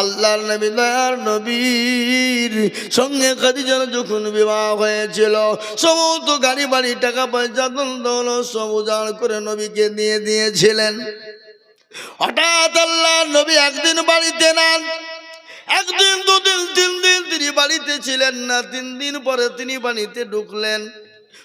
আল্লাহর নবী, দয়ার নবীর সঙ্গে খাদিজার যখন বিবাহ হয়েছিল, সমস্ত গাড়ি বাড়ি, টাকা পয়সা দল সব উজাড় করে নবীকে দিয়ে দিয়েছিলেন। হঠাৎ আল্লাহ নবী একদিন বাড়িতে নেন। একদিন, দুদিন, তিন দিন তিনি বাড়িতে ছিলেন না। তিন দিন পরে তিনি বাড়িতে ঢুকলেন।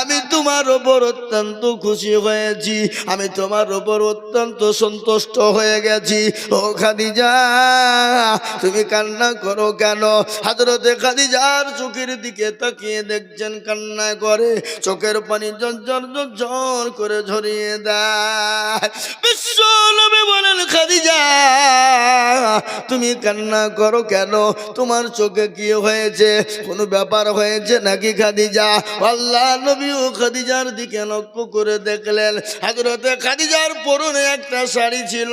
আমি তোমার ওপর অত্যন্ত খুশি হয়েছি। আমি তোমার ওপর অত্যন্ত সন্তুষ্ট হয়ে গেছি। ও খাদিজা, তুমি কান্না করো কেন? হাজরতে খাদিজার চোখের দিকে তাকিয়ে দেখছেন কান্না করে। চোখের পানি জর্জর জর্জর করে ঝরিয়ে দেয়। বিশ্ব নবী বলেন, খাদিজা, তুমি কান্না করো কেন? তোমার চোখে কি হয়েছে? কোনো ব্যাপার হয়েছে নাকি খাদিজা? আল্লাহ নবী ও খাদিজার দিকে লক্ষ্য করে দেখলেন। হাজরতে খাদিজার পরনে একটা শাড়ি ছিল।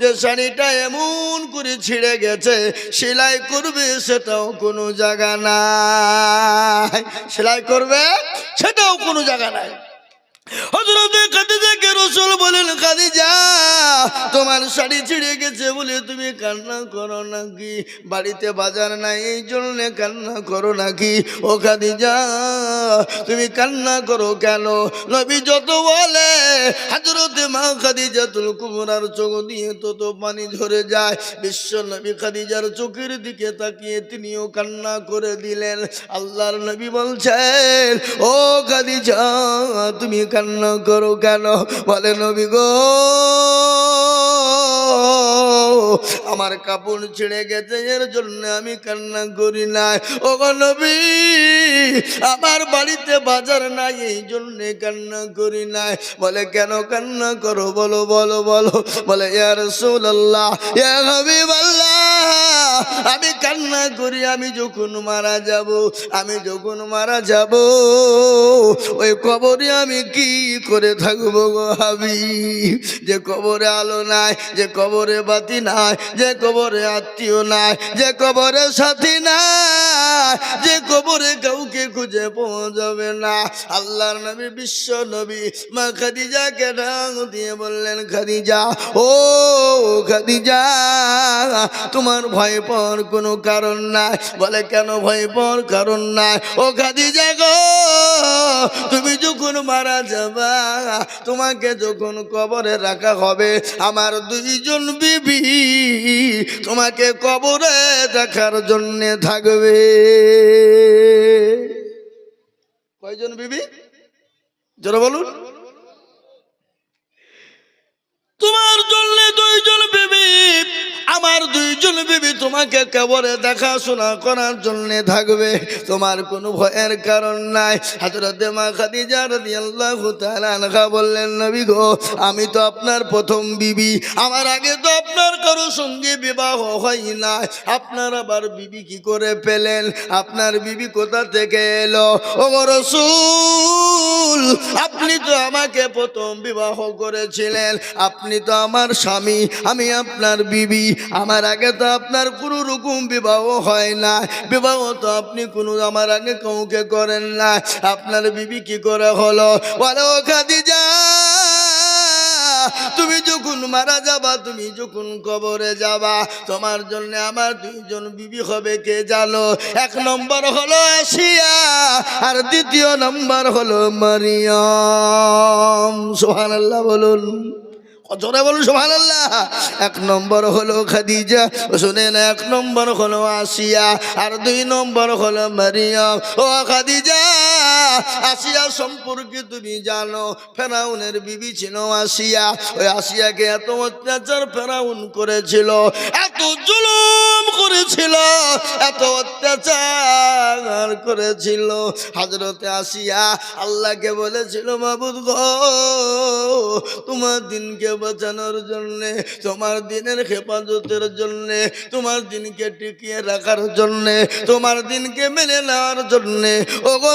যে শাড়িটা এমন করে ছিঁড়ে গেছে, সেলাই করবে সেটাও কোনো জায়গা নাই। সেলাই করবে সেটাও কোনো জায়গা নাই। হজরতে তোমার শাড়ি ছিঁড়ে গেছে বলে তুমি কান্না করো নাকি? বাড়িতে বাজার নাই, এই কান্না করো নাকি? ও তুমি কান্না করো কেন? নবী যত বলে হাজরতে মা খাদিজা তুল কুমরার চোখ দিয়ে তত পানি ঝরে যায়। বিশ্ব নবী খাদিজার চোখের দিকে তাকিয়ে তিনিও কান্না করে দিলেন। আল্লাহর নবী বলছেন, ও খাদিজা, তুমি কান্না করো কেন? বলে, নবী গো, আমার কাপড় ছিঁড়ে গেছে, এর জন্য আমি কান্না করি নাই। ও নবী, আমার বাড়িতে বাজার নাই, এই জন্য কান্না করি নাই। বলে, কেন কান্না করো? বলো বলো বলো। বলে ইয়ার সুল্লাহ ইয়া হাবিবাল্লাহ আমি কান্না করি, আমি যখন মারা যাব, আমি যখন মারা যাব, ওই কবরে আমি কি করে থাকব গো হাবি যে কবরে আলো নাই, যে কবরে বাতি নাই, যে কবরে আত্মীয় নাই, যে কবরে সাথী নাই, যে কবরে কাউকে খুঁজে যাবে না। আল্লাহর নবী, বিশ্ব নবী, মা খাদিজাকে ডাক দিয়ে বললেন, খাদিজা, ও খাদিজা, তোমার ভয় পাওয়ার কোনো কারণ নাই। বলে, কেন ভয় পাওয়ার কারণ নাই? ও খাদিজা গো, তুমি যখন মারা যাবা, তোমাকে যখন কবরে রাখা হবে, আমার দুইজন বিবি তোমাকে কবরে দেখার জন্য থাকবে। কয়জন বিবি? জোরে বলুন। তোমার জন্য দুইজন বিবি। আমার দুইজন বিবি তোমাকে কেবলে দেখাশোনা করার জন্য থাকবে। তোমার কোনো ভয়ের কারণ নাই। হাজরতে মা খাদিজা রাদিয়াল্লাহু তাআলা বললেন, নবী গো, আমি তো আপনার প্রথম বিবি। আমার আগে তো আপনার কারও সঙ্গে বিবাহ হয় না আপনার আবার বিবি কি করে পেলেন? আপনার বিবি কোথা থেকে এলো? ও রসুল, আপনি তো আমাকে প্রথম বিবাহ করেছিলেন। আপনি তো আমার স্বামী, আমি আপনার বিবি। আমার আগে তো আপনার কোনো রকম বিবাহ হয় না। বিবাহ তো আপনি কোনো, আমার আগে কাউকে করেন না। আপনার বিবি কি করে হলো? বলো, খাদিজা, তুমি যখন মারা যাবা, তুমি যখন কবরে যাবা, তোমার জন্য আমার দুইজন বিবি হবে, কে জানো? এক নম্বর হলো আসিয়া, আর দ্বিতীয় নম্বর হলো মারিয়াম। সোহানাল্লাহ বলুন। জোরে বলুন সোহান আল্লাহ এক নম্বর হলো খাদিজা শুনেন, এক নম্বর হলো আসিয়া, আর দুই নম্বর হলো মারিয়াম। ও খাদিজা আসিয়া সম্পর্কে তুমি জানো, ফেরাউনের বিবি ছিল আসিয়া। ওই আসিয়াকে এত অত্যাচার ফেরাউন করেছিল, এত জুলুম করেছিল, এত অত্যাচার করেছিল। হাজরতে আসিয়া আল্লাহকে বলেছিল, মাবুদ গো, তোমার দিনকে বাঁচানোর জন্যে, তোমার দিনের হেফাজতের জন্যে, তোমার দিনকে টিকিয়ে রাখার জন্যে, তোমার দিনকে মেনে নেওয়ার জন্যে ও গো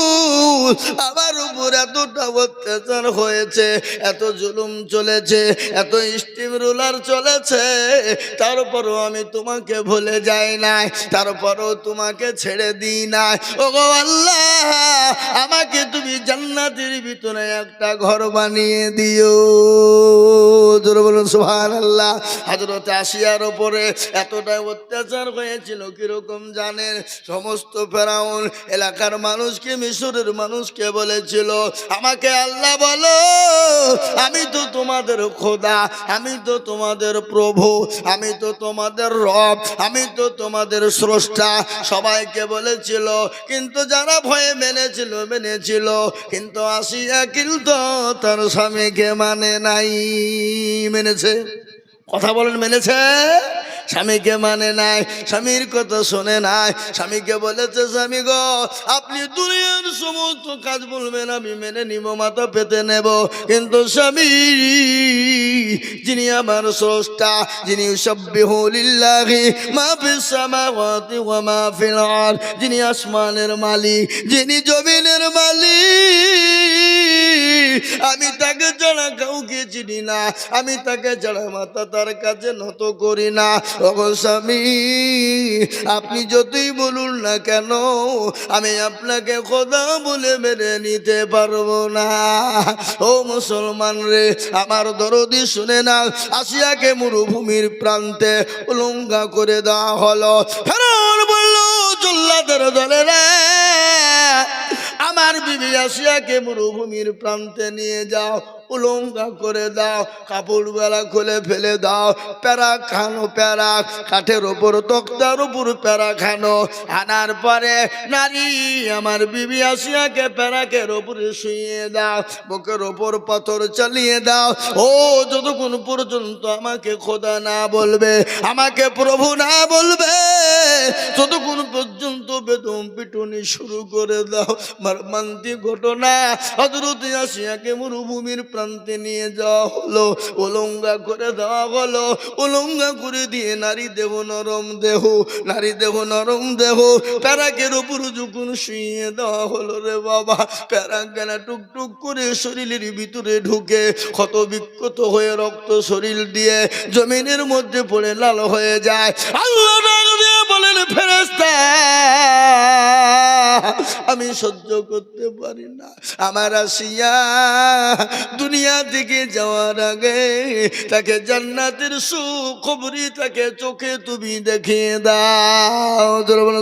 আমার উপর এতটা অত্যাচার হয়েছে, এত জুলুম চলেছে, এত স্টিম রুলার চলেছে, তারপরও আমি তোমাকে ভুলে যাই নাই, তারপরও তোমাকে ছেড়ে দিই নাই। ও গো আল্লাহ, আমাকে তুমি জান্নাতের ভিতরে একটা ঘর বানিয়ে দিও। আল্লাহ হাজরত আসিয়ার ওপরে এতটাই অত্যাচার হয়েছিল, কীরকম জানেন? সমস্ত ফেরাউন, এলাকার মানুষকে মিশরের মানুষকে বলেছিল, আমাকে আল্লাহ বলো, আমি তো তোমাদের খোদা, আমি তো তোমাদের প্রভু, আমি তো তোমাদের রব, আমি তো তোমাদের স্রষ্টা। সবাইকে বলেছিল, কিন্তু যারা ভয়ে মেনেছিল মেনেছিল, কিন্তু আসিয়া কিন্তু তার স্বামীকে মানে নাই। মেনেছে? কথা বলেন, মেনেছে? স্বামীকে মানে নাই, স্বামীর কথা শোনে নাই। স্বামীকে বলেছে, স্বামী গো, আপনি দুনিয়ার সমস্ত কাজ বলবেন, আমি মেনে নিব, মাথা পেতে নেব। কিন্তু স্বামী, যিনি আমার স্রষ্টা, যিনি সব্বিহুলিল্লাহি মা ফিস সামাওয়াতি ওয়া মা ফিল আরদ, যিনি আসমানের মালিক, যিনি জমিনের মালিক। আমি তাকে ছাড়া কাউকে চিনি না, আমি তাকে ছাড়া মাথা তার কাছে নত করি না। স্বামী, আপনি যতই বলুন না কেন, আমি আপনাকে খোদা বলে মেনে নিতে পারব না। ও মুসলমান রে, আমার দরদি শুনে না আসিয়াকে মরুভূমির প্রান্তে উলঙ্গা করে দেওয়া হলো। ফেরন বলল, জল্লাদের দলে রে আমার বিবি আসিয়াকে মরুভূমির প্রান্তে নিয়ে যাও, উলঙ্গা করে দাও, কাপড় বেলা খুলে ফেলে দাও, প্যারা খানো প্যারা, কাঠের ওপর তক্তার উপর প্যারা খানো। আনার পরে নারী আমার বিবি আসিয়াকে প্যারাকের ওপরে শুয়ে দাও, বুকের ওপর পাথর চালিয়ে দাও। ও, যতক্ষণ পর্যন্ত আমাকে খোদা না বলবে, আমাকে প্রভু না বলবে ততক্ষণ পর্যন্ত বেদম শুরু করে দাও। ঘটনা। হজরত আসিয়াকে মরুভূমির প্রান্তে নিয়ে যাওয়া হলো। উলঙ্গা করে দেওয়া হলো। উলঙ্গা করে দিয়ে নারী দেহ, নরম দেহ, নারী দেহ, নরম দেহ, প্যারাকের উপর যখন শুয়ে দেওয়া হলো রে বাবা প্যারাক গানা টুকটুক করে শরীরের ভিতরে ঢুকে ক্ষত বিক্ষত হয়ে রক্ত শরীর দিয়ে জমিনের মধ্যে পড়ে লাল হয়ে যায়। আল্লাহ আমি সহ্য করতে পারি না। আমার আসিয়া দুনিয়া থেকে যাওয়ার আগে তাকে জান্নাতের সুখবরি তাকে চোখে তুমি দেখিয়ে দাও।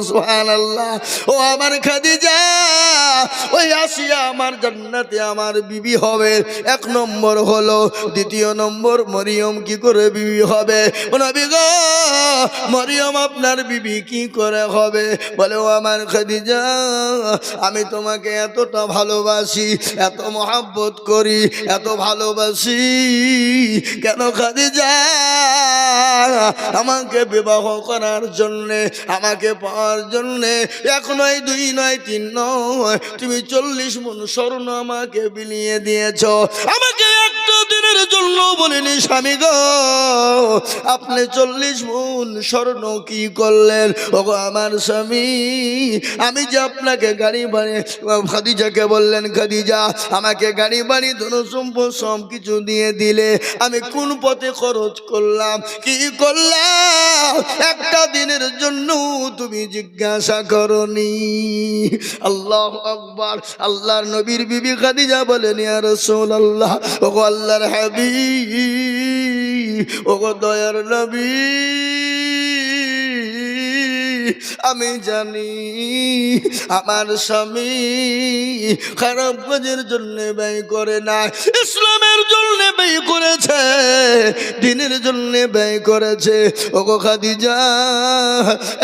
সোহান আল্লাহ ও আমার খাদিজা, ওই আসিয়া আমার জান্নাতে আমার বিবি হবে। এক নম্বর হলো, দ্বিতীয় নম্বর মরিয়ম কি করে বিবি হবে? মরিয়ম আপনার বিবি কি করে হবে? বলে, ও আমার খাদিজা, আমি তোমাকে এতটা ভালোবাসি, এত মহাব্বত করি, এত ভালোবাসি। কেন খাদিজা? আমাকে বিবাহ করার জন্যে, আমাকে পাওয়ার জন্যে এক নয় দুই নয় তিন নয় তুমি চল্লিশ মন স্বর্ণ আমাকে বিলিয়ে দিয়েছ। আমাকে জন্য বলিনি, স্বামী গো। আপনি চল্লিশ মন স্বর্ণ কি করলেন? ও আমার স্বামী, আমি যে আপনাকে গাড়ি বাড়ি খাদিজাকে বললেন, খাদিজা, আমাকে গাড়ি বাড়ি ধন সম্পদ সব কিছু দিয়ে দিলে আমি কোন পথে খরচ করলাম? কি করলাম? একটা দিনের জন্য তুমি জিজ্ঞাসা করনি। আল্লাহ আকবার, আল্লাহর নবীর বিবি খাদিজা বলেন, ইয়া রাসূলুল্লাহ। ও আল্লাহর হাবিব ও দয়ার নবী। আমি জানি আমার স্বামী খারাপ কাজের জন্য ব্যয় করে না ইসলামের জন্য ব্যয় করেছে, দিনের জন্য ব্যয় করেছে। ওগো খাদিজা,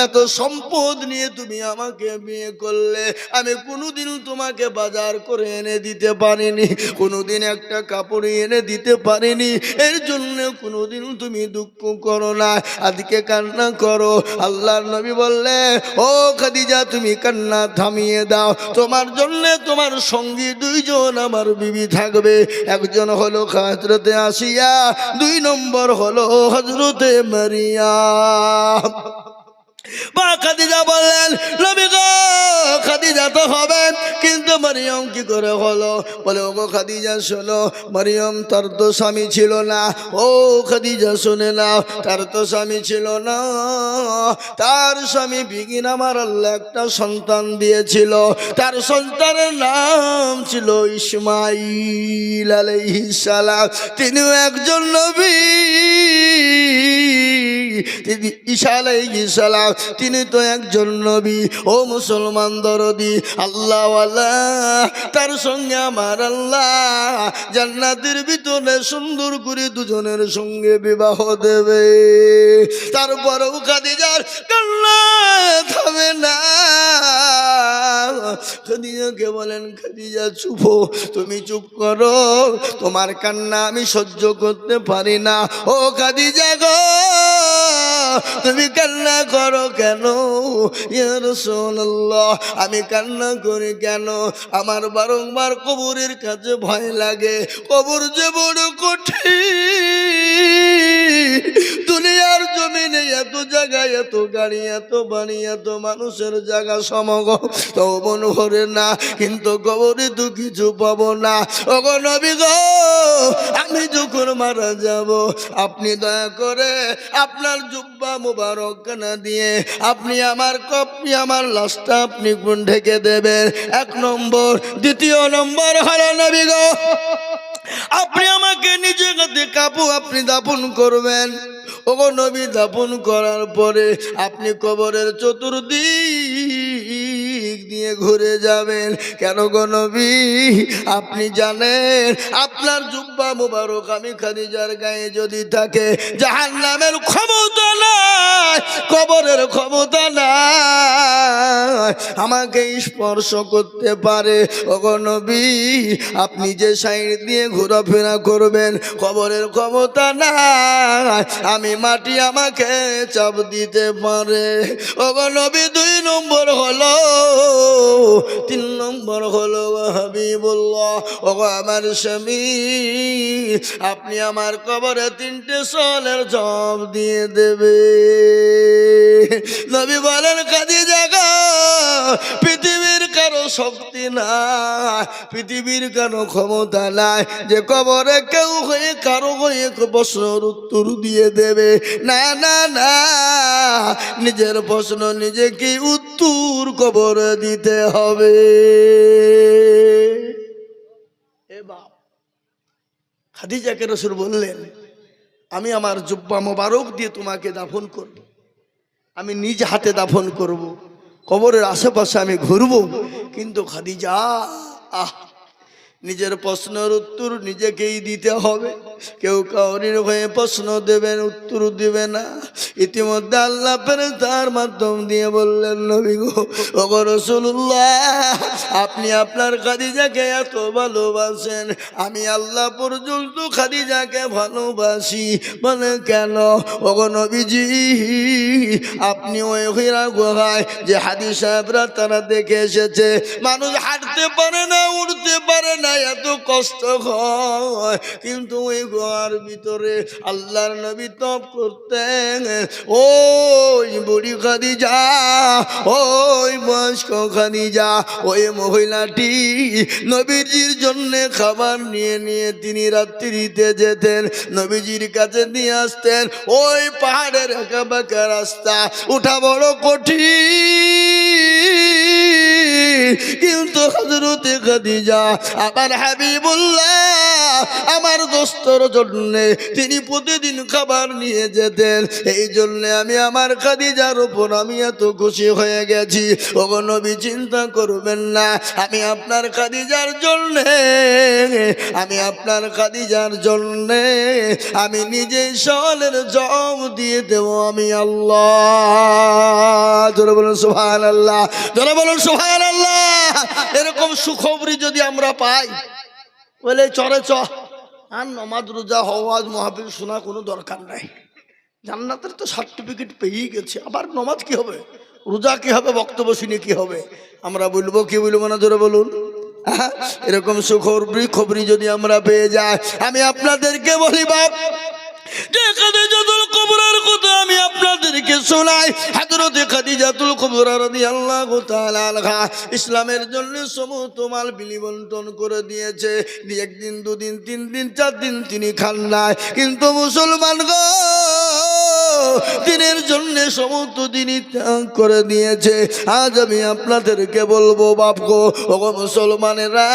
এত সম্পদ নিয়ে তুমি আমাকে বিয়ে করলে, আমি কোনোদিন তোমাকে বাজার করে এনে দিতে পারিনি, কোনোদিন একটা কাপড় এনে দিতে পারিনি, এর জন্য কোনোদিন তুমি দুঃখ করো না, আজকে কান্না করো, আল্লাহর নবী বললে, ও খাদিজা, তুমি কান্না থামিয়ে দাও। তোমার জন্যে তোমার সঙ্গী দুইজন আমার বিবি থাকবে। একজন হলো হজরতে আসিয়া, দুই নম্বর হলো হজরতে মারিয়া। বা খাদিজা বললেন, নবী গো, খাদিজা তো হবে, কিন্তু মারিয়ম কি করে হলো? বলে ও গো খাদিজা, শোনো, মারিয়ম তার তো স্বামী ছিল না। ও খাদিজা, শুনে না তার তো স্বামী ছিল না। তার স্বামী বিগিন আমার আল্লাহ একটা সন্তান দিয়েছিল। তার সন্তানের নাম ছিল ইসমাইল আলাইহিস সালাম। তিনিও একজন নবী। ঈশা আলাইহিস সালাম, তিনি তো একজন নবী। ও মুসলমান দরদি, আল্লাহ তার সঙ্গে আমার আল্লাহ। জান্নাতের ভিতরে সুন্দর করে দুজনের সঙ্গে বিবাহ দেবে। তারপরেও খাদিজার কান্না থামে না। খাদিজাকে বলেন, খাদিজা, চুপ, তুমি চুপ করো। তোমার কান্না আমি সহ্য করতে পারি না। ও খাদিজা গো তুমি কান্না করো কেন? ইয়া রাসূলুল্লাহ, আমি কান্না করি কেন? আমার বারংবার কবরের কাছে ভয় লাগে। কবর যে বড় কঠিন। দুনিয়ার জমিনে এত জায়গায় এত গাড়ি, এত বাড়ি, এত মানুষের জায়গা সমগ তো মনে করে না, কিন্তু কবরে তো কিছু পাবো না। ওগো নবী গো, আমি যখন মারা যাব, আপনি দয়া করে আপনার জুব্বা মুবারক কানা দিয়ে? আপনি আমার কপনি আমার লাশটা আপনি গুণ ঢেকে দেবেন? এক নম্বর। দ্বিতীয় নম্বর হলো, নবী গো, আপনি আমাকে নিজে হাতে কাপু, আপনি দাপন করবেন। ওগো নবী দাপন করার পরে আপনি কবরের চতুর্দিক দিয়ে ঘুরে যাবেন। কেন গো আপনি জানেন, আপনার জুব্বা মুবারক আমি খাদিজার গায়ে যদি থাকে জাহান নামের ক্ষমতা নাই, কবরের ক্ষমতা নাই। আমাকে স্পর্শ করতে পারে। ওগো নবী, আপনি যে সাইড দিয়ে ঘোরাফেরা করবেন, কবরের ক্ষমতা নাই। আমি মাটি আমাকে চাপ দিতে পারে। ওগো নবী, দুই তিন নম্বর হলো হাবিবুল্লাহ, ওগো আমার স্বামী, আপনি আমার কবরে তিনটে সলের জব দিয়ে দেবে। নবী বলেন কাজে জায়গা পৃথিবীর শক্তি নাই, পৃথিবীর কারও ক্ষমতা নাই যে কবরে কেউ হয়ে কারও হয়ে প্রশ্নের উত্তর দিয়ে দেবে না না না, নিজের প্রশ্ন নিজেকে উত্তর কবরে দিতে হবে খাদিজাকে বললেন, আমি আমার জুব্বা মোবারক দিয়ে তোমাকে দাফন করব। আমি নিজ হাতে দাফন করব। কবরের আশেপাশে আমি ঘুরব। কিন্তু খাদিজা, আহ, নিজের প্রশ্নের উত্তর নিজেকেই দিতে হবে। কেউ কাউরির হয়ে প্রশ্ন দেবেন, উত্তর দেবে না। ইতিমধ্যে আল্লাহ পেরে তার মাধ্যম দিয়ে বললেন, নবী গো, ওগো রসুল্লাহ আপনি আপনার খাদিজাকে এত ভালোবাসেন, আমি আল্লাহ পর্যন্ত খাদিজাকে ভালোবাসি। বলে, কেন? ওগো নবীজি, আপনি ওই হীরা গুহায় যে হাদি সাহেবরা তারা দেখে এসেছে, মানুষ হাঁটতে পারে না, উঠতে পারে না, এত কষ্ট হয়। কিন্তু ওই গুহার ভিতরে আল্লাহর নবী তপ করতেন ওই বুড়ি খাদিজা, ওই বয়স্ক খাদিজা, ওই মহিলাটি নবীজির জন্য খাবার নিয়ে নিয়ে তিনি রাত্রিতে যেতেন, নবীজির কাছে নিয়ে আসতেন। ওই পাহাড়ের একা বাঁকা রাস্তা উঠা বড় কঠিন। কিন্তু হজরতে খাদিজা আমার হাবিবুল্লাহ, আমার দোস্তর জন্য তিনি প্রতিদিন খাবার নিয়ে যেতেন। এই জন্য আমি আমার খাদিজার উপর আমি এত খুশি হয়ে গেছি। ওগো নবী, চিন্তা করবেন না, আমি আপনার খাদিজার জন্য, আমি আপনার খাদিজার জন্য, আমি নিজেই সলের জম দিয়ে দেব আমি আল্লাহ। বলুন সুহান আল্লাহ জোরে বলুন সুহান আল্লাহ এরকম সুখবরি যদি আমরা পাই, বলে চরে চ, আর নমাজ রোজা হওয়াজ মহাবীর শোনা কোনো দরকার নাই। জান্নাতের তো সার্টিফিকেট পেয়েই গেছে। আবার নমাজ কি হবে? রোজা কি হবে? বক্তব্য শুনে কি হবে? আমরা বলব, কি বলব না জোরে বলুন? হ্যাঁ? এরকম সুখবরি খবরি যদি আমরা পেয়ে যাই, আমি আপনাদেরকে বলি, বাপ কথা আমি আপনাদেরকে শোনাই। ইসলামের জন্য সমস্ত মাল বিলি বন্টন করে দিয়েছে। একদিন, দুদিন, তিন দিন, চার দিন তিনি খান নাই। কিন্তু মুসলমান গো দিনের জন্য সমস্ত দিনই ত্যাগ করে দিয়েছে। আজ আমি আপনাদেরকে বলব, বাপ গো মুসলমানেরা,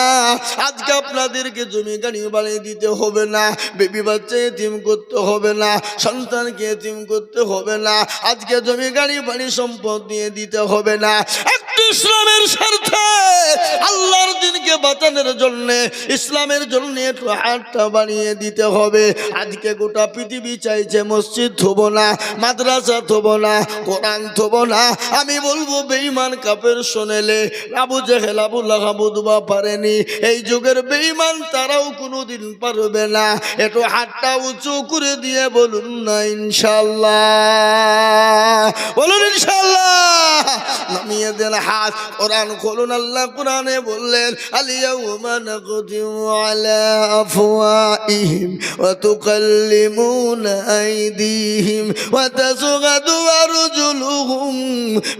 আজকে আপনাদেরকে জমি গাড়ি বানিয়ে দিতে হবে না, বেবি বাচ্চা এতিম করতে হবে না, সন্তানকে এতিম করতে হবে না, আজকে জমি গাড়ি বাড়ি সম্পদ দিয়ে দিতে হবে না। একটু ইসলামের স্বার্থে আল্লাহর দিনকে বাঁচানোর জন্য, ইসলামের জন্য একটু হাতটা বানিয়ে দিতে হবে। আজকে গোটা পৃথিবী চাইছে মসজিদ থব না মাদ্রাসা থব না, কোরআন থব না। আমি বলব, বেঈমান কাপের শোনেলে আবু জেহেল, আবু দুবা পারেনি। এই যুগের বেঈমান তারাও কোনোদিন পারবে না। একটু হাতটা উঁচু করে দিয়ে বলুন না ইনশাল্লাহ বলুন ইনশাল্লাহ নামিয়ে দেন হাত কোরআন খুলুন, আল্লাহ কোরআনে বললেন আলিয়াউমা নাকদিমু আলা আফওয়াইহিম ওয়া তুকাল্লিমুনা আইদিহিম ওয়া তাসগাদু আরজুলুহুম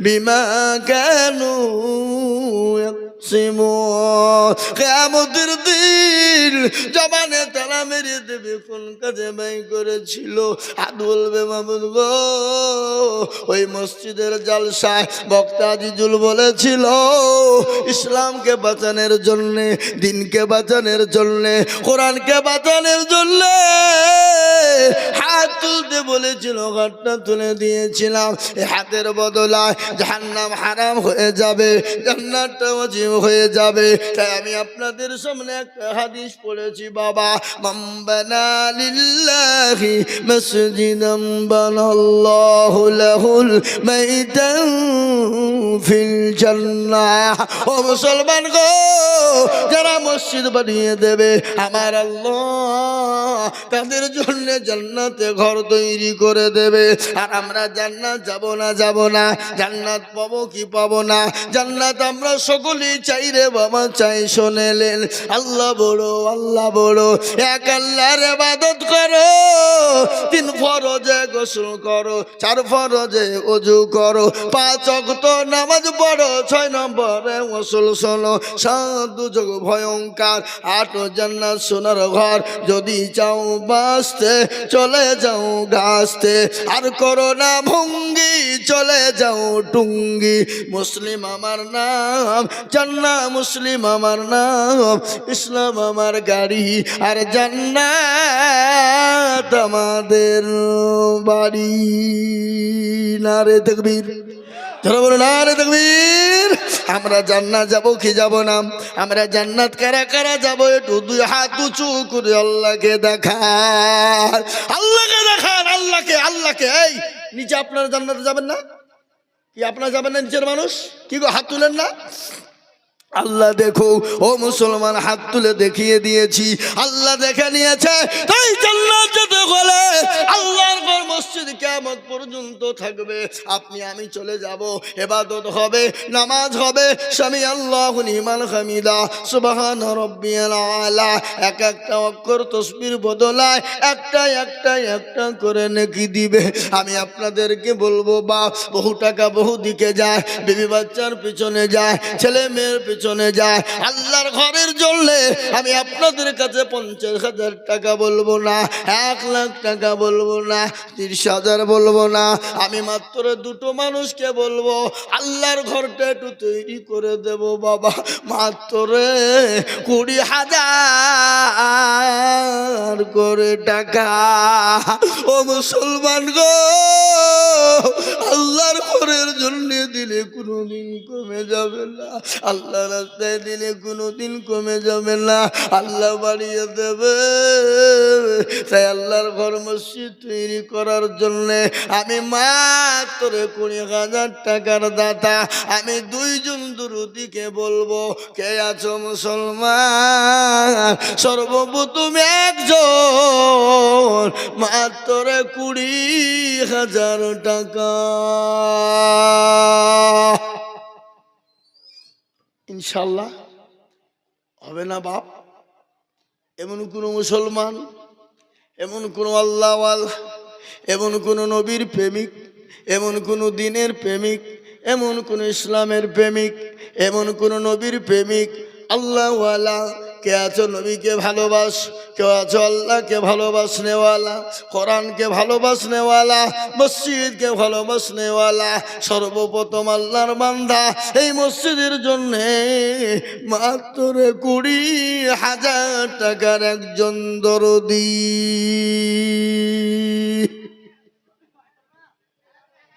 বিমা কানু ইয়াকসিমুন কিয়ামতের দিন জবানে তারা মেরে দেবে, কোন কাজে ব্যয় করেছিল? হাত বলবে মামুন গো, ওই মসজিদের জালসায় বক্তা আজিজুল বলেছিল, ইসলামকে বাঁচানোর জন্যে, দিনকে বাঁচানোর জন্যে, কোরআনকে বাঁচানোর জন্যে হাত তুলতে বলেছিল হাতটা তুলে দিয়েছিলাম। হাতের বদলায় জাহান্নাম হারাম হয়ে যাবে, জান্নাতটা হয়ে যাবে। তাই আমি আপনাদের সামনে একটা হাদিস পড়েছি, বাবা। মাম্বানালিল্লাহি মসজিদাম বানাল্লাহু লাহুল মাইতান ফিল ও মুসলমান গো, যারা মসজিদ বানিয়ে দেবে, আমার আল্লাহ তাদের জন্য জান্নাতে ঘর তৈরি করে দেবে। আর আমরা জান্নাত যাব না যাব না, জান্নাত পাবো কি পাবো না, জান্নাত আমরা সকলেই চাই রে বাবা, চাই শোনেলেন আল্লাহ বড় আল্লাহ বড়, এক আল্লাহর ইবাদত করো, তিন ফরজে গোসল করো, চার ফরজে অজু করো, পাঁচ অক্ত নামাজ পড়ো, ছয় নম্বরে গোসল শোনো। সাত যোগ ভয়ঙ্কর, আট জান্নাত সোনার ঘর। যদি চাও বাঁচতে, চলে যাও গাছতে। আর করো না ভঙ্গি, চলে যাও টুঙ্গি। মুসলিম আমার নাম জান্না মুসলিম আমার নাম। ইসলাম আমার গাড়ি, আর জান্নাত আমাদের বাড়ি। না রে তকবীর। যারা বলুন না রে তকবীর। আমরা জান্নাত যাব কি যাব না? আমরা জান্নাত কারা কারা যাব? একটু দুই হাত উঁচু করে আল্লাহকে দেখান। আল্লাহকে দেখান, আল্লাহকে আল্লাহকে। এই, নিচে আপনারা জান্নাতে যাবেন না? কি, আপনারা যাবেন না নিচের মানুষ? কি গো, হাত তুলেন না? আল্লাহ দেখো, ও মুসলমান, হাত তুলে দেখিয়ে দিয়েছি। আল্লাহ দেখে নিয়েছে, তাই জান্নাত যেতে আল্লাহর ঘর মসজিদ কিয়ামত পর্যন্ত থাকবে? আপনি, আমি চলে যাব, এবাদত হবে, নামাজ হবে, স্বামী আল্লাহ নিমান হামিদা, সুবহান রব্বিয়াল আলা। এক একটা অক্ষর তসবির বদলায়, একটা একটা একটা করে নেকি দিবে। আমি আপনাদেরকে বলব বা বহু টাকা বহু দিকে যায়, বিবি বাচ্চার পিছনে যায়, ছেলে মেয়ের পিছনে যায়। আল্লাহর ঘরের জন্য আমি আপনাদের কাছে পঞ্চাশ হাজার টাকা বলব না, এক লাখ টাকা বলব না, তিরিশ হাজার বলব না। আমি মাত্র দুটো মানুষকে বলব, আল্লাহর ঘরটা একটু তৈরি করে দেব বাবা, মাত্র কুড়ি হাজার করে টাকা। ও মুসলমান গো, আল্লাহর ঘরের জন্য দিলে কোনোদিন কমে যাবে না। আল্লাহ রাস্তায় দিলে কোনোদিন কমে যাবে না। আল্লাহ বাড়িয়ে দেবে। তাই আল্লাহর ঘর মসজিদ তৈরি করার জন্যে আমি মাত্র কুড়ি হাজার টাকার দাতা। আমি দুইজন দুরুদিকে বলব, কে আছো মুসলমান? সর্বপ্রথম একজন, মাত্র কুড়ি হাজার টাকা। ইনশাল্লাহ। হবে না বাপ। এমন কোনো মুসলমান, এমন কোনো আল্লাহওয়াল, এমন কোনো নবীর প্রেমিক, এমন কোনো দিনের প্রেমিক, এমন কোনো ইসলামের প্রেমিক, এমন কোনো নবীর প্রেমিক, আল্লাহওয়ালা কে আছো নবীকে ভালোবাস? কেউ আছো আল্লাহকে ভালোবাসনেওয়ালা কোরআনকে ভালোবাসনেওয়ালা মসজিদকে ভালোবাসনেওয়ালা সর্বপ্রথম আল্লাহর বান্দা। এই মসজিদের জন্যে মাত্র কুড়ি হাজার টাকার একজন দরদি।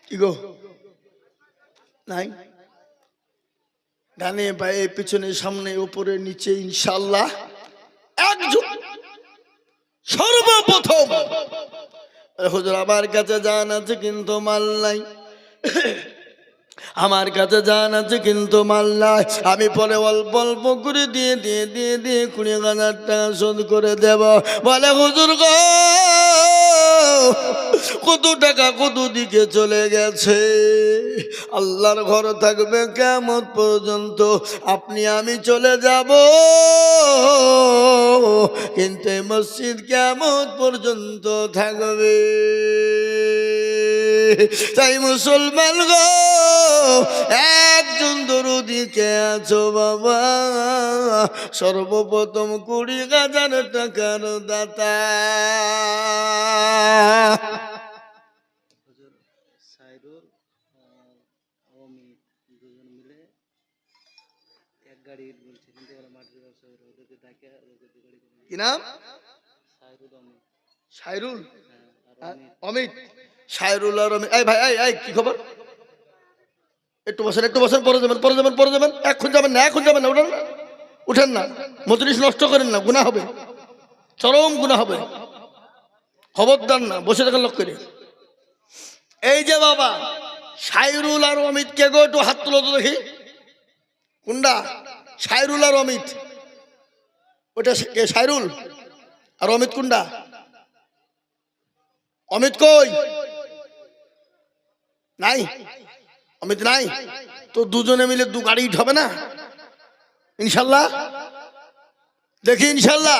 কি গো? নাই? ডানে বায়ে পিছনে, সামনে, উপরে, নিচে ইনশাল্লাহ একজন সর্বপ্রথম। আমার কাছে জান আছে কিন্তু মাল নাই। আমার কাছে জান আছে কিন্তু মাল নাই। আমি পরে অল্প অল্প করে দিয়ে দিয়ে দিয়ে দিয়ে কুড়ি হাজার টাকা শোধ করে দেব। বলে, হুজুর কত টাকা কত দিকে চলে গেছে? আল্লাহর ঘর থাকবে কেমন পর্যন্ত? আপনি, আমি চলে যাব। কিন্তু এই মসজিদ কেমন পর্যন্ত থাকবে? তাই মুসলমান গো, একজন দরুদিকে আছো বাবা? সর্বপ্রথম কুড়ি হাজার টাকার দাতা সাইরুল আর অমিত দুজন মিলে এক গাড়ি ইট বলছে কিন্তু ওরা মাটির ব্যবসা করে ওদেরকে ডাকে ওদেরকে দু গাড়ি করে কি নাম? সাইরুল অমিত। সাইরুল আর অমিত। ভাই কি খবর? একটু বসেন একটু বসেন, পরে যাবেন পরে যাবেন পরে যাবেন। এখন যাবেন না, এখন যাবেন না, উঠেন না। উঠেন না। নষ্ট করেন না গুণা হবে। চরম গুণা হবে। খবরদার না, বসে থাকেন লোক করে। এই যে বাবা সাইরুল আর অমিত কে গো একটু হাত তুলো তো দেখি। কুন্ডা সাইরুল আর অমিত। ওটা কে? সাইরুল? আর অমিত কুন্ডা অমিত কই? নাই? অমিত নাই? তো দুজনে মিলে দু গাড়ি হবে না? ইনশাল্লাহ? দেখি ইনশাল্লাহ।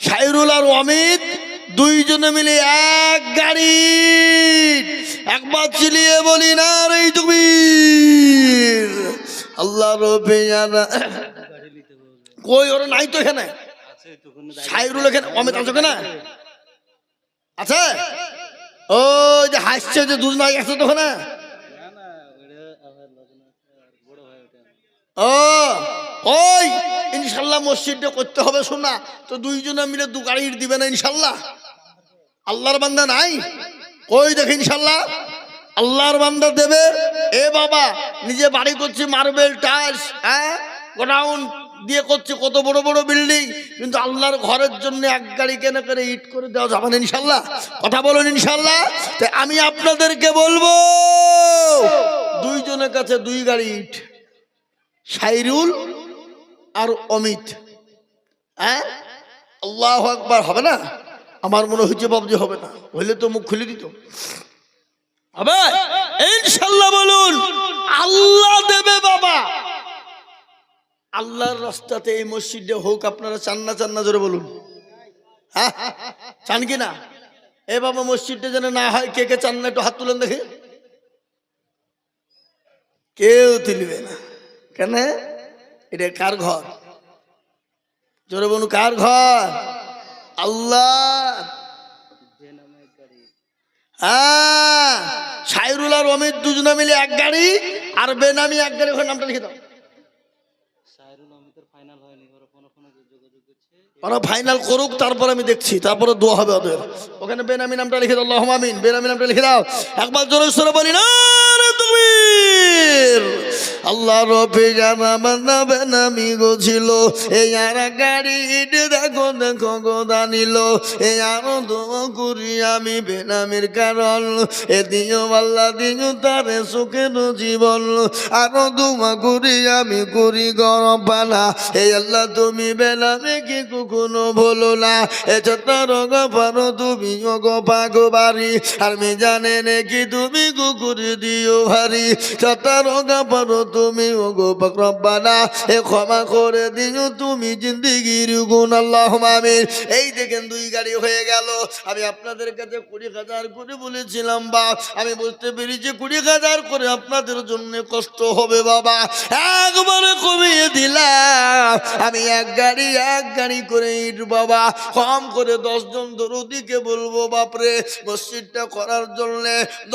সাইরুল আর অমিত দুইজনে মিলে এক গাড়ি একবার চিলিয়ে বলি না রে তুমি আল্লাহ রবে কই ওরা নাই তো এখানে? সাইরুল এখানে অমিত আছে কেনা আছে? ও যে হাসছে যে দুজন আগে আছে তো ওখানে? না না ও ওই ইনশাল্লাহ মসজিদটা করতে হবে শোনা তো দুইজনে মিলে দু গাড়ি দিবে না ইনশাল্লাহ? আল্লাহর বান্দা নাই? ওই দেখে ইনশাল্লাহ? আল্লাহর বান্দা দেবে? এ বাবা নিজে বাড়ি করছি মার্বেল টাইলস হ্যাঁ? গোডাউন দিয়ে করছে কত বড় বড় বিল্ডিং। কিন্তু আল্লাহর ঘরের জন্য এক গাড়ি কেনা করে ইট করে দেওয়া যাবে না ইনশাল্লাহ। কথা বলুন ইনশাল্লাহ। তাই আমি আপনাদেরকে বলব, দুইজনের কাছে দুই গাড়ি ইট, সাইরুল আর অমিত। হ্যাঁ? আল্লাহ একবার হবে না? আমার মনে হচ্ছে বাবজি হবে না। হইলে তো মুখ খুলে দিত। হবে ইনশাল্লাহ বলুন আল্লাহ দেবে বাবা আল্লাহর রাস্তাতে এই মসজিদে হোক, আপনারা চান না চান না, জোরে বলুন। হ্যাঁ? চান কি না? এ বাবা মসজিদটা যেন না হয়, কে কে চান না, একটু হাত তুলেন দেখে। কেউ তুলবে না। কেন? এটা কার ঘর? জোরে বলুন, কার ঘর? আল্লাহ। হ্যাঁ সাইরুল আর অমিত দুজনে মিলে এক গাড়ি, আর বেনামি এক গাড়ি, ওখানে নামটা লিখে দাও সাইরুল অমিতের ফাইনাল হয়নি ওরা ফাইনাল করুক, তারপর আমি দেখছি, তারপরে দোয়া হবে ওদের। ওখানে বেনামি নামটা লিখে দাও আল্লাহ আমিন, বেনামি নামটা লিখে দাও। একবার জোরে সরে বলি না আল্লাহ রফি এই আর গাড়ি দেখো দেখো গোদা নিল এই আমি বেনামির কারণ। এ আল্লাহ, দিও সুখের জীবন। আরও আমি গরম পালা আল্লাহ, তুমি বেনামে কি কখনো বলো না। এ ছোট্ট পারো তুমি গো পাগো বাড়ি আর মি জানে নাকি তুমি কুকুর দিও ভারি। পারো তুমি ও এ ক্ষমা করে দিও তুমি জিন্দিগির গুণ আল্লাহ আমিন। এই দেখেন দুই গাড়ি হয়ে গেল। আমি আপনাদের কাছে কুড়ি হাজার করে বলেছিলাম, বা আমি বুঝতে পেরেছি, কুড়ি হাজার করে আপনাদের জন্য কষ্ট হবে, বাবা। একবারে কমিয়ে দিলাম। আমি এক গাড়ি এক গাড়ি করে ইট, বাবা। কম করে দশজন দরদিকে বলব, বাপরে, মসজিদটা করার জন্য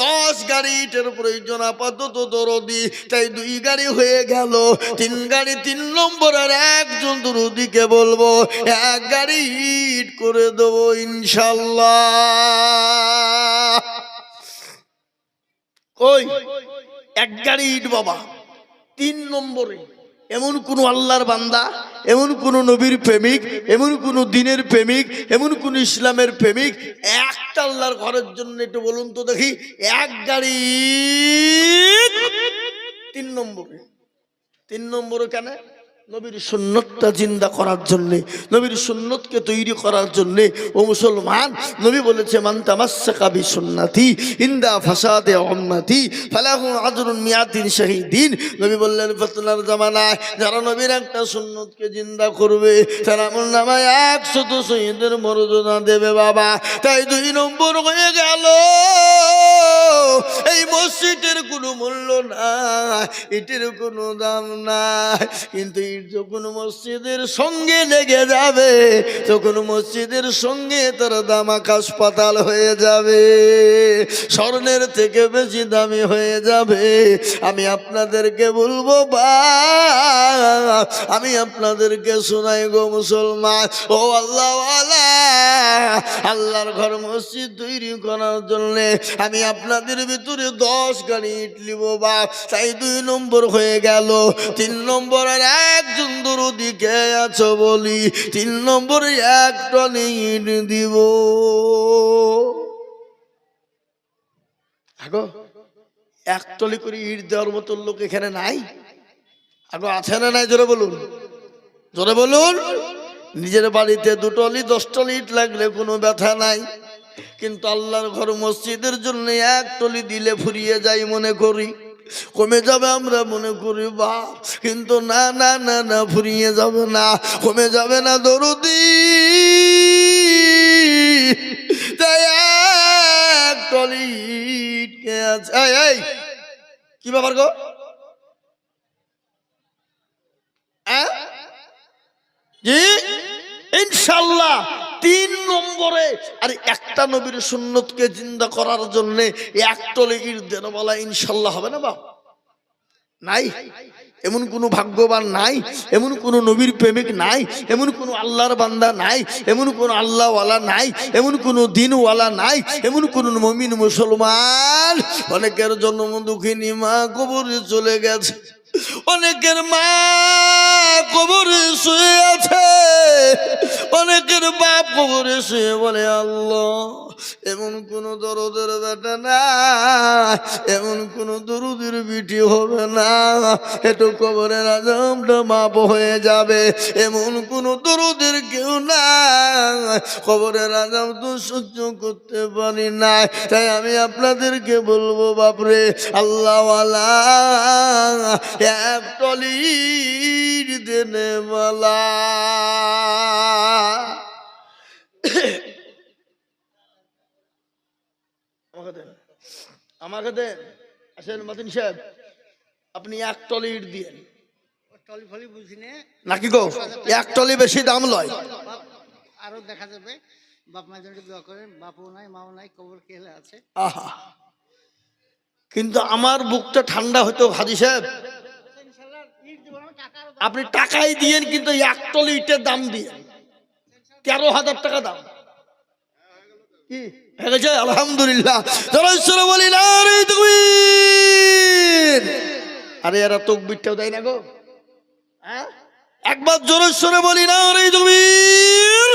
দশ গাড়ি ইটের প্রয়োজন, আপাতত দরদি, তাই দুই গাড়ি হয়ে গেল। তিন গাড়ি, তিন নম্বরের একজন দরদিকে বলব, এক গাড়ি ইট করে দেবো ইনশাল্লাহ। কই? এক গাড়ি ইট বাবা, তিন নম্বরে। এমন কোন আল্লাহর বান্দা, এমন কোন নবীর প্রেমিক, এমন কোন দিনের প্রেমিক, এমন কোন ইসলামের প্রেমিক, একটা আল্লাহর ঘরের জন্য একটু বলুন তো দেখি, এক গাড়ি, তিন নম্বরে তিন নম্বরে কেন? নবীর সুন্নতটা জিন্দা করার জন্যে, নবীর সুন্নতকে তৈরি করার জন্যে, ও মুসলমান, নবী বলেছে, মান তামাসসাকা বি সুন্নাতি ইন্দা ফাসাদে উম্মতি, ফালাহু আজরুন মিয়াতিন শাহীদিন। নবী বললেন, ফতনার জামানায় যারা নবীর একটা সুন্নতকে জিন্দা করবে, তারা আমল নামায় একশত শহীদের মর্যাদা দেবে, বাবা। তাই দুই নম্বর হয়ে গেল, এই মসজিদের কোনো মূল্য নাই এটির কোনো দাম নাই, কিন্তু যখন মসজিদের সঙ্গে লেগে যাবে, তখন মসজিদের সঙ্গে তার দাম আকাশ হয়ে যাবে, স্বর্ণের থেকে বেশি দামি হয়ে যাবে। আমি আপনাদেরকে বলব, বা, আমি আপনাদেরকে শোনাই গো মুসলমান, ও আল্লাহ আল্লাহর ঘর মসজিদ তৈরি করার জন্য আমি আপনাদের ভিতরে দশ গাড়ি ইট লিব বা, তাই দুই নম্বর হয়ে গেল। তিন নম্বরের একজন দরদি আছো বলি, তিন নম্বরে এক টনে ইট দিব। আগো এক টলি করে ইট দেওয়ার মতো লোক এখানে নাই? আগো, আছে না নাই? জোরে বলুন। জোরে বলুন। নিজের বাড়িতে দুটলি দশটলি ইট লাগলে কোনো ব্যথা নাই। কিন্তু আল্লাহর ঘর মসজিদের জন্য এক টলি দিলে ফুরিয়ে যাই মনে করি। কমে যাবে আমরা মনে করি, বা, কিন্তু না না না না, ফুরিয়ে যাবে না, কমে যাবে না দরদি। তাই কি ব্যাপার গো? হ্যাঁ? ইনশাল্লাহ। তিন নম্বরে। আর একটা নবীর সুন্নতকে জিন্দা করার জন্য এক টলে ইট দেন ইনশাল্লাহ হবে না বাপ নাই। এমন কোনো ভাগ্যবান নাই, এমন কোনো নবীর প্রেমিক নাই, এমন কোনো আল্লাহর বান্দা নাই, এমন কোনো আল্লাহওয়ালা নাই, এমন কোনো দিনওয়ালা নাই, এমন কোনো মমিন মুসলমান। অনেকের জন্ম দুঃখিনী মা কবরে চলে গেছে। অনেকের মা কবরে শুয়ে আছে। অনেকের বাপ কবরে শুয়ে বলে, আল্লাহ, এমন কোন দরদের বেটা না, এমন কোন দরুদের বিটি হবে না। একটু কবরের আজমটা মাপ হয়ে যাবে। এমন কোন দরুদের কেউ না। কবরের আজম তো সহ্য করতে পারি না। তাই আমি আপনাদেরকে বলব, বাপরে, আল্লাহওয়ালা এক টলির দেনে মালা আমাকে দেন আমাকে দেন। আসেন মাতিন সাহেব আপনি এক টলি ইট দিয়ে টলি ফলি বুঝি নে নাকি গো? এক টলি বেশি দাম লয়। আরও দেখা যাবে বাপ মায়ের জন্য দোয়া করেন বাপও নাই মাও নাই কবর কেলে আছে। আহা। কিন্তু আমার বুকটা ঠান্ডা হতো হাজি সাহেব ইনশাল্লাহ ইট দিব না টাকা আরও আপনি টাকাই দিয়েন কিন্তু এক টলি ইটের দাম দিয়ে। তেরো হাজার টাকা দাম। কি? আলহামদুলিল্লাহ। বলি না আরে এরা তকবীরটাও দেয় না গো। হ্যাঁ? একবার জোরে সরে বলি না রে তকবীর।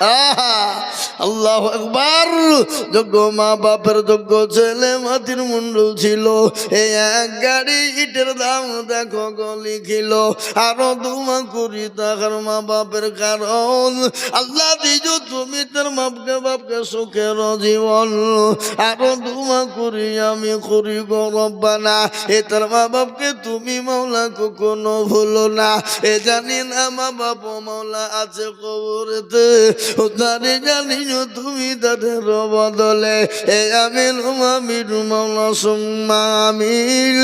আহা। আল্লাহ একবার যোগ্য মা বাপের যোগ্য ছেলে মাতির মুন্ডল ছিল। এই এক গাড়ি ইটের দাম দেখো গলি খিল আরও দুমা করি তাহার মা বাপের কারণ। আল্লাহ দিজ তুমি তোর বাপকে বাপকে সুখের জীবন। আরও দুমা করি আমি করি গরব্বানা এ তার মা বাপকে তুমি মাওলা কখনো ভুলো না। এ জানি না মা বাপ মাওলা আছে কবরেতে। জানি তুমি তাদের বদলে। এ আমিন মামির মাওলা সুম্মা আমিন।